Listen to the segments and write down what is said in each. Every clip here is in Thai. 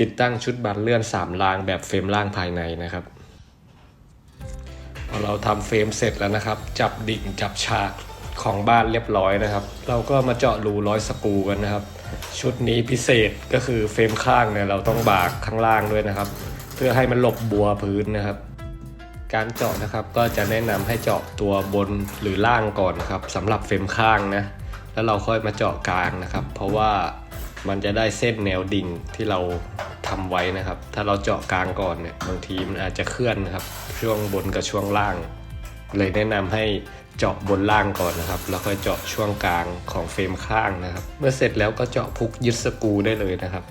ติดตั้งชุดบันเลื่อน 3 รางแบบเฟรมล่างภายในนะครับพอเราทำเฟรมเสร็จแล้วนะครับ จับดิ่งจับฉากของบ้านเรียบร้อยนะครับ เราก็มาเจาะรูร้อยสกรูกันนะครับ ชุดนี้พิเศษก็คือเฟรมข้างเนี่ยเราต้องบากข้างล่างด้วยนะครับ เพื่อให้มันหลบบัวพื้นนะครับ การเจาะนะครับก็จะแนะนำให้เจาะตัวบนหรือล่างก่อนนะครับสำหรับเฟรมข้างนะแล้วเราค่อยมาเจาะกลางนะครับ เพราะว่ามันจะได้เส้นแนวดิ่งที่เรา ทำไว้นะครับ ถ้าเราเจาะกลางก่อนเนี่ยบางทีมันอาจจะเคลื่อนนะครับ ช่วงบนกับช่วงล่าง เลยแนะนำให้เจาะบนล่างก่อนนะครับ แล้วค่อยเจาะช่วงกลางของเฟรมข้างนะครับ เมื่อเสร็จแล้วก็เจาะพุกยึดสกรูได้เลยนะครับ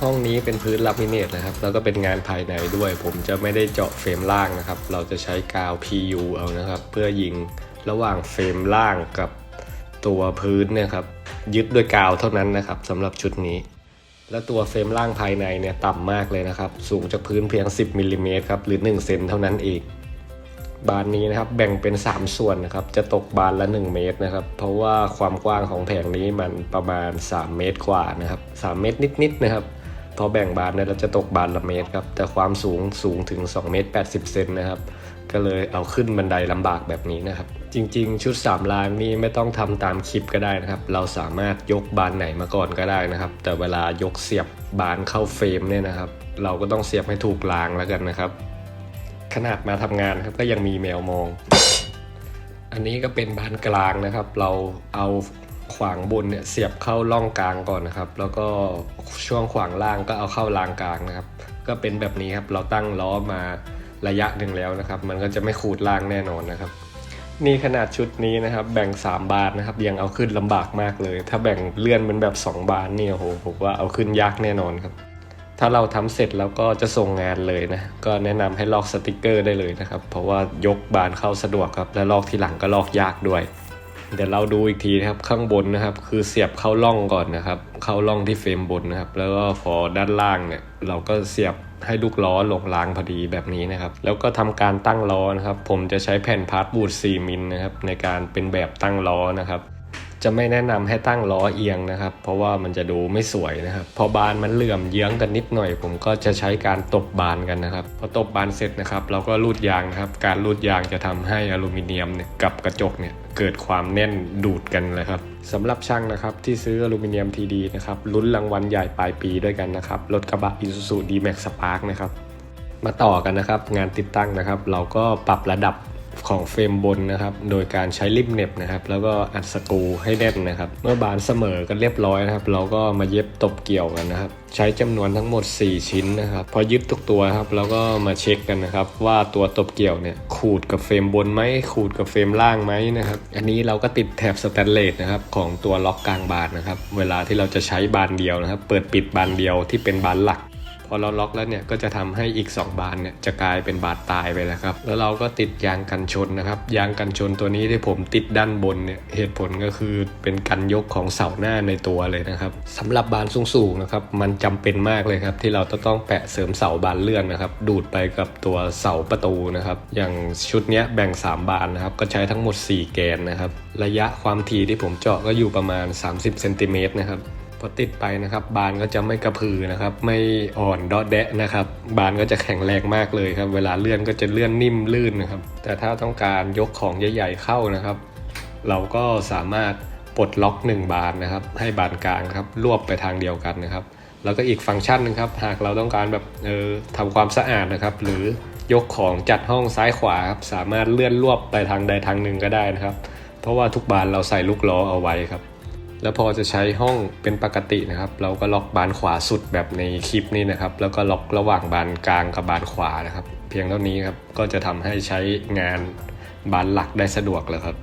ห้องนี้เป็นพื้นลามิเนตนะครับ แล้วก็เป็นงานภายในด้วย ผมจะไม่ได้เจาะเฟรมล่างนะครับ เราจะใช้กาว PU เอานะครับ เพื่อยิงระหว่างเฟรมล่างกับตัวพื้นเนี่ยครับยึดด้วยกาวเท่านั้นนะครับสำหรับชุดนี้ แล้วตัวเฟรมล่างภายในเนี่ยต่ำมากเลยนะครับ สูงจากพื้นเพียง 10มิลลิเมตรครับหรือ1เซนเท่านั้นเองบานนี้นะครับแบ่งเป็น 3 ส่วนนะครับจะตกบานละ 1 เมตรนะครับ เพราะว่าความกว้างของแผงนี้มันประมาณ 3 เมตรกว่านะครับ3เมตรนิดๆนะครับพอแบ่งบานเนี่ยเราจะตกบานละเมตรครับแต่ความสูงสูงถึง 2 เมตร80เซนนะครับ ก็เลยเอาขึ้นบันไดลำบากแบบนี้นะครับ จริงๆ ชุด 3 ลางนี้ไม่ต้องทำตามคลิปก็ได้นะครับ เราสามารถยกบานไหนมาก่อนก็ได้นะครับ แต่เวลายกเสียบบานเข้าเฟรมเนี่ยนะครับ เราก็ต้องเสียบให้ถูกรางแล้วกันนะครับ ขนาดมาทำงานครับก็ยังมีแมวมอง อันนี้ก็เป็นบานกลางนะครับ เราเอาขวางบนเนี่ยเสียบเข้าร่องกลางก่อนนะครับ แล้วก็ช่วงขวางล่างก็เอาเข้ารางกลางนะครับ ก็เป็นแบบนี้ครับเราตั้งล้อมา ระยะหนึ่งแล้วนะครับ มันก็จะไม่ขูดล่างแน่นอนนะครับ นี่ขนาดชุดนี้นะครับ แบ่ง 3 บานนะครับ ยังเอาขึ้นลำบากมากเลย ถ้าแบ่งเลื่อนเป็นแบบ 2 บานนี่โอ้โหผมว่าเอาขึ้นยากแน่นอนครับ ถ้าเราทำเสร็จแล้วก็จะส่งงานเลยนะ ก็แนะนำให้ลอกสติกเกอร์ได้เลยนะครับ เพราะว่ายกบานเข้าสะดวกครับ และลอกทีหลังก็ลอกยากด้วยเดี๋ยวเราดูอีกทีนะครับข้างบนนะครับ คือเสียบเข้าร่องก่อนนะครับ เข้าร่องที่เฟรมบนนะครับ แล้วก็พอด้านล่างเนี่ย เราก็เสียบ ให้ลูกล้อลงรางพอดีแบบนี้นะครับ แล้วก็ทำการตั้งล้อนะครับ ผมจะใช้แผ่นพาร์ทบูด4มิลนะครับในการเป็นแบบตั้งล้อนะครับ จะไม่แนะนำให้ตั้งล้อเอียงนะครับ เพราะว่ามันจะดูไม่สวยนะครับ พอบานมันเหลื่อมเยื้องกันนิดหน่อย ผมก็จะใช้การตบบานกันนะครับ พอตบบานเสร็จนะครับ เราก็รูดยางนะครับ การรูดยางจะทำให้อลูมิเนียมเนี่ยกับกระจกเนี่ยเกิดความแน่นดูดกันเลยครับสำหรับช่างนะครับที่ซื้ออลูมิเนียมทีดีนะครับลุ้นรางวัลใหญ่ปลายปีด้วยกันนะครับรถกระบะ Isuzu D-Max Spark นะครับมาต่อกันนะครับ งานติดตั้งนะครับ เราก็ปรับระดับ ของเฟรมบนนะครับ โดยการใช้ริบเหน็บนะครับ แล้วก็อัดสกรูให้แน่นนะครับ เมื่อบานเสมอกันเรียบร้อยนะครับ เราก็มาเย็บตบเกี่ยวกันนะครับ ใช้จำนวนทั้งหมด 4 ชิ้นนะครับ พอยึดทุกตัวครับเราก็มาเช็คกันนะครับ ว่าตัวตบเกี่ยวเนี่ยขูดกับเฟรมบนไหมขูดกับเฟรมล่างไหมนะครับ อันนี้เราก็ติดแถบสแตนเลสนะครับของตัวล็อกกลางบานนะครับ เวลาที่เราจะใช้บานเดียวนะครับ เปิดปิดบานเดียวที่เป็นบานหลัก อเราล็อกแล้วเนี่ยก็จะทำให้อีก 2 บานเนี่ยจะกลายเป็นบาดตายไปแล้วครับ แล้วเราก็ติดยางกันชนนะครับ ยางกันชนตัวนี้ที่ผมติดด้านบนเนี่ยเหตุผลก็คือเป็นกันยกของเสาหน้าในตัวเลยนะครับสำหรับบานสูงๆนะครับมันจำเป็นมากเลยครับ ที่เราจะต้องแปะเสริมเสาบานเลื่อนนะครับดูดไปกับตัวเสาประตูนะครับ อย่างชุดนี้แบ่ง 3 บานนะครับก็ใช้ทั้งหมด 4 แกนนะครับ ระยะความถี่ที่ผมเจาะก็อยู่ประมาณ 30เซนติเมตรนะครับ พอติดไปนะครับ บานก็จะไม่กระพือนะครับ ไม่อ่อนดอดแดะนะครับ บานก็จะแข็งแรงมากเลยครับ เวลาเลื่อนก็จะเลื่อนนิ่มลื่นนะครับ แต่ถ้าต้องการยกของใหญ่ ๆเข้านะครับ เราก็สามารถปลดล็อก 1 บานนะครับ ให้บานกลางครับรวบไปทางเดียวกันนะครับ แล้วก็อีกฟังก์ชันหนึงครับ หากเราต้องการแบบเออทำความสะอาดนะครับ หรือยกของจัดห้องซ้ายขวาครับสามารถเลื่อนรวบไปทางใดทางหนึ่งก็ได้นะครับ เพราะว่าทุกบานเราใส่ลูกล้อเอาไว้ครับ แล้วพอจะใช้ห้องเป็นปกตินะครับ เราก็ล็อกบานขวาสุดแบบในคลิปนี้นะครับ แล้วก็ล็อกระหว่างบานกลางกับบานขวานะครับ เพียงเท่านี้ครับก็จะทำให้ใช้งานบานหลักได้สะดวกแล้วครับ